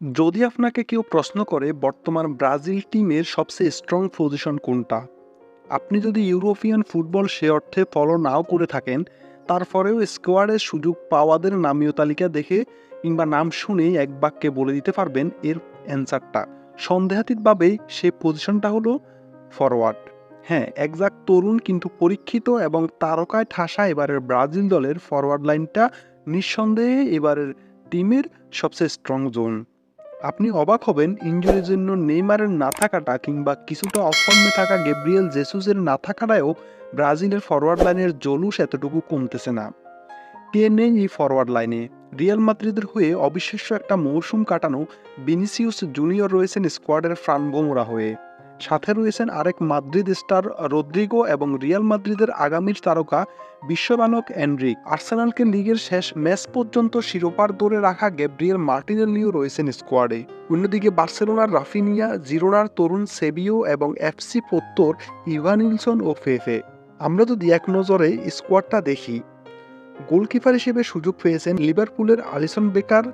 যদি আপনাকে কেউ প্রশ্ন করে বর্তমান ব্রাজিল টিমের সবচেয়ে স্ট্রং পজিশন কোনটা, আপনি যদি ইউরোপিয়ান ফুটবল সে অর্থে ফলো নাও করে থাকেন, তারপরেও স্কোয়াডের সুযোগ পাওয়াদের নামীয় তালিকা দেখে কিংবা নাম শুনেই এক বাক্যে বলে দিতে পারবেন এর অ্যান্সারটা সন্দেহাতীতভাবেই সে পজিশনটা হলো ফরওয়ার্ড হ্যাঁ একজাক্ট তরুণ কিন্তু পরীক্ষিত এবং তারকায় ঠাসা এবারের ব্রাজিল দলের ফরওয়ার্ড লাইনটা নিঃসন্দেহে এবারের টিমের সবচেয়ে স্ট্রং জোন আপনি অবাক হবেন, ইঞ্জুরির জন্য নেইমারের না থাকাটা কিংবা কিছুটা অফর্মে থাকা গেব্রিয়েল জেসুসের না থাকাটাও ব্রাজিলের ফরওয়ার্ড লাইনের জলুস এতটুকু কমতেছে না। কে নেই এই ফরওয়ার্ড লাইনে? রিয়াল মাদ্রিদের হয়ে অবিশ্বাস্য একটা মৌসুম কাটানো বিনিসিউস জুনিয়র রয়েছেন স্কোয়াডের ফ্রানবোমোরা হয়ে। সাথে রয়েছেন আরেক মাদ্রিদ স্টার রদ্রিগো এবং রিয়াল মাদ্রিদের আগামীর তারকা বিশ্ববানক এনরিক। আর্সেনালকে লিগের শেষ ম্যাচ পর্যন্ত শিরোপার দৌড়ে রাখা গ্যাব্রিয়েল মার্টিনেলিও রয়েছেন স্কোয়াডে। অন্যদিকে বার্সেলোনার রাফিনিয়া, জিরোনার তরুণ সেবিও এবং এফসি পোত্তর ইভানিলসন ও ফেফে। আমরা যদি এক নজরে স্কোয়াডটা দেখি, গোলকিপার হিসেবে সুযোগ পেয়েছেন লিভারপুলের আলিসন বেকার,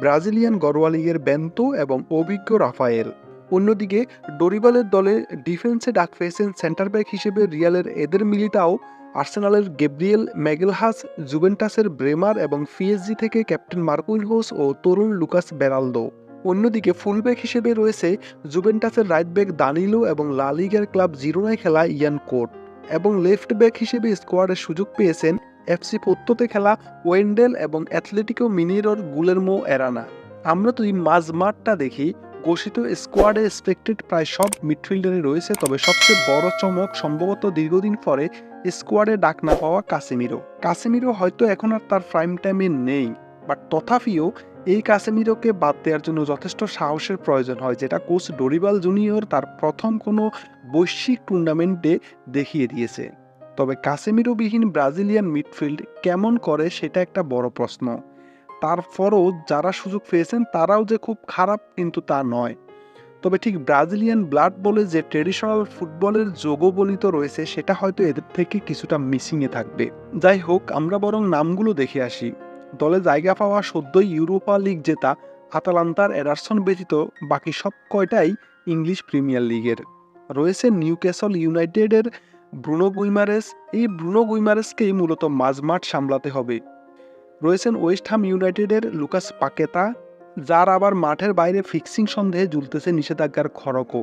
ব্রাজিলিয়ান গরোয়া লিগের বেন্তো এবং অভিজ্ঞ রাফায়েল। অন্যদিকে ডরিবালের দলে ডিফেন্সে ডাক পেয়েছেন সেন্টার ব্যাক হিসেবে রিয়ালের এদের মিলিটাও। আর্সেনালের গেব্রিয়েল ম্যাগেলহাস, জুভেন্টাসের ব্রেমার এবং পিএসজি থেকে ক্যাপ্টেন মার্কুইনহোস ও তরুণ লুকাস বেরালদো। অন্যদিকে ফুলব্যাক হিসেবে রয়েছে জুভেন্টাসের রাইট ব্যাক দানিলো এবং লা লিগার ক্লাব জিরোনায় খেলা ইয়ান কোট। এবং লেফট ব্যাক হিসেবে স্কোয়াডের সুযোগ পেয়েছেন এফসি পোত্তোতে খেলা ওয়েন্ডেল এবং অ্যাথলেটিকো মিনিরোর গুলেরমো এরানা। আমরা যদি মাঝমাঠটা দেখি ঘোষিত স্কোয়াডে এক্সপেক্টেড প্রায় সব মিডফিল্ডারে রয়েছে, তবে সবচেয়ে বড় চমক সম্ভবত দীর্ঘদিন পরে স্কোয়াডে ডাক না পাওয়া কাসেমিরো। কাসেমিরো হয়তো এখন আর তার প্রাইম টাইমে নেই বাট তথাপিও এই কাসেমিরোকে বাদ দেওয়ার জন্য যথেষ্ট সাহসের প্রয়োজন হয়, যেটা কোচ ডরিবাল জুনিয়র তার প্রথম কোনো বৈশ্বিক টুর্নামেন্টে দেখিয়ে দিয়েছে। তবে কাসেমিরোবিহীন ব্রাজিলিয়ান মিডফিল্ড কেমন করে সেটা একটা বড় প্রশ্ন। তারপরও যারা সুযোগ পেয়েছেন, তারাও যে খুব খারাপ কিন্তু তা নয়। তবে ঠিক ব্রাজিলিয়ান ব্লাড বলে যে ট্রেডিশনাল ফুটবলের যোগবলিত রয়েছে, সেটা হয়তো এদের থেকে কিছুটা মিসিংয়ে থাকবে। যাই হোক, আমরা বরং নামগুলো দেখে আসি। দলে জায়গা পাওয়া সদ্যই ইউরোপা লিগ জেতা, আতালান্তার এডারসন ব্যতীত বাকি সব কয়টাই ইংলিশ প্রিমিয়ার লিগের। রয়েছে নিউক্যাসল ইউনাইটেডের ব্রুনো গুইমারেস। এই ব্রুনো গুইমারেসকেই মূলত মাঝমাঠ সামলাতে হবে। রয়েছেন ওয়েস্ট হাম ইউনাইটেডের লুকাস পাকেতা, যার আবার মাঠের বাইরে ফিক্সিং সন্দেহে ঝুলতেছে নিষেধাজ্ঞার খড়কও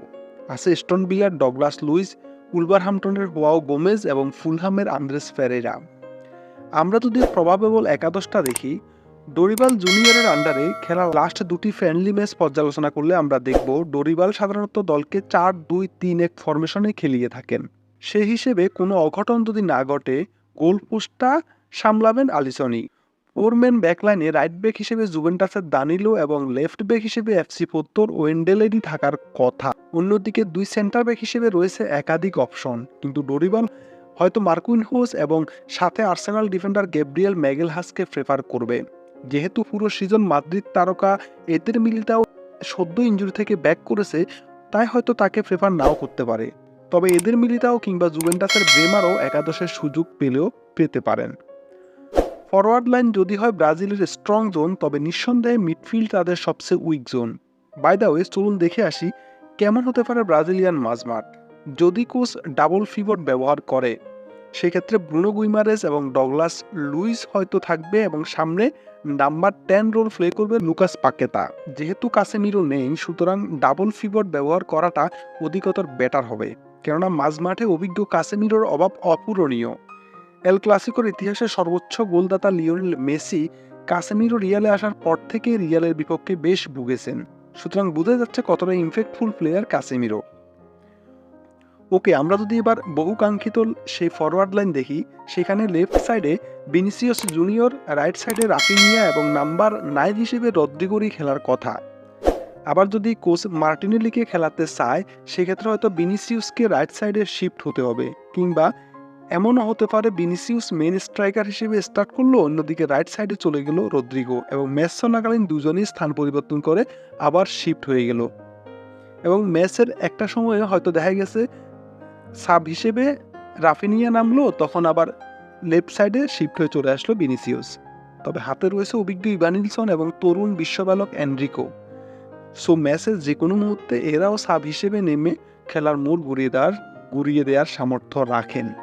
আছে স্টোন বিলার ডগলাস লুইস উলভারহামটনের হোয়াও গোমেজ এবং ফুলহামের আন্দ্রেস ফেরেরা। আমরা যদি প্রবাবেবল একাদশটা দেখি, ডোরিবাল জুনিয়রের আন্ডারে খেলা লাস্ট দুটি ফ্রেন্ডলি ম্যাচ পর্যালোচনা করলে আমরা দেখব, ডোরিবাল সাধারণত দলকে চার দুই তিন এক ফরমেশনে খেলিয়ে থাকেন। সে হিসেবে কোনো অঘটন যদি না ঘটে গোল পোস্টটা সামলাবেন আলিসনি। ওরম্যান ব্যাকলাইনে রাইট ব্যাক হিসেবে জুভেন্টাসের দানিলো এবং লেফট ব্যাক হিসেবে এফসি পোত্তর ওয়েন্ডেলেরই থাকার কথা। অন্যদিকে দুই সেন্টার ব্যাক হিসেবে রয়েছে একাধিক অপশন কিন্তু ডোরিবাল হয়তো মার্কুইন হোস এবং সাথে আর্সেনাল ডিফেন্ডার গ্যাব্রিয়েল ম্যাগেলহাসকে প্রেফার করবে। যেহেতু পুরো সিজন মাদ্রিদ তারকা এদের মিলিতাও সদ্য ইঞ্জুরি থেকে ব্যাক করেছে, তাই হয়তো তাকে প্রেফার নাও করতে পারে। তবে এদের মিলিতাও কিংবা জুভেন্টাসের ব্রেমারও একাদশের সুযোগ পেলেও পেতে পারেন। ফরওয়ার্ড লাইন যদি হয় ব্রাজিলের স্ট্রং জোন, তবে নিঃসন্দেহে মিডফিল্ড তাদের সবচেয়ে weak zone. By the way, চলুন দেখে আসি কেমন হতে পারে ব্রাজিলিয়ান মাঝমাঠ। যদি কোচ ডাবল ফিভট ব্যবহার করে, সেক্ষেত্রে ব্রুনো গুইমারেস এবং ডগলাস লুইস হয়তো থাকবে এবং সামনে নাম্বার টেন রোল প্লে করবে লুকাস পাকেতা। যেহেতু কাসেমিরো নেই, সুতরাং ডাবল ফিভট ব্যবহার করাটা অধিকতর বেটার হবে। কেননা মাঝমাঠে অভিজ্ঞ কাসেমিরোর অভাব অপূরণীয়। এল ক্লাসিকোর ইতিহাসে সর্বোচ্চ গোলদাতা লিওনেল মেসি কাসেমিরো রিয়ালে আসার পর থেকে রিয়ালের বিপক্ষে বেশ ভুগেছেন। সুতরাং বোঝা যাচ্ছে কতটা ইমফেক্টফুল প্লেয়ার কাসেমিরো। ওকে, আমরা যদি এবার বহুকাঙ্ক্ষিত সেই ফরওয়ার্ড লাইন দেখি, সেখানে লেফট সাইডে বিনিসিয়াস জুনিয়র রাইট সাইডে রাফিনিয়া এবং নাম্বার নাইন হিসেবে রদ্রিগোরি খেলার কথা। আবার যদি কোচ মার্টিনেলিকে খেলাতে চায়, সেক্ষেত্রে হয়তো বিনিসিউসকে রাইট সাইডে শিফট হতে হবে কিংবা এমনও হতে পারে বিনিসিউস মেন স্ট্রাইকার হিসেবে স্টার্ট করল অন্যদিকে রাইট সাইডে চলে গেল রদ্রিগো এবং ম্যাচ চলাকালীন দুজনেই স্থান পরিবর্তন করে আবার শিফট হয়ে গেল। এবং ম্যাচের একটা সময়ে হয়তো দেখা গেছে সাব হিসেবে রাফিনিয়া নামলো, তখন আবার লেফট সাইডে শিফট হয়ে চলে আসলো বিনিসিউস তবে হাতে রয়েছে অভিজ্ঞ ইভানিলসন এবং তরুণ বিশ্ববালক এনরিকো। সো ম্যাচের যে কোনো মুহূর্তে এরাও সাব হিসেবে নেমে খেলার মোড় ঘুরিয়ে দেওয়ার ঘুরিয়ে দেওয়ার সামর্থ্য রাখেন।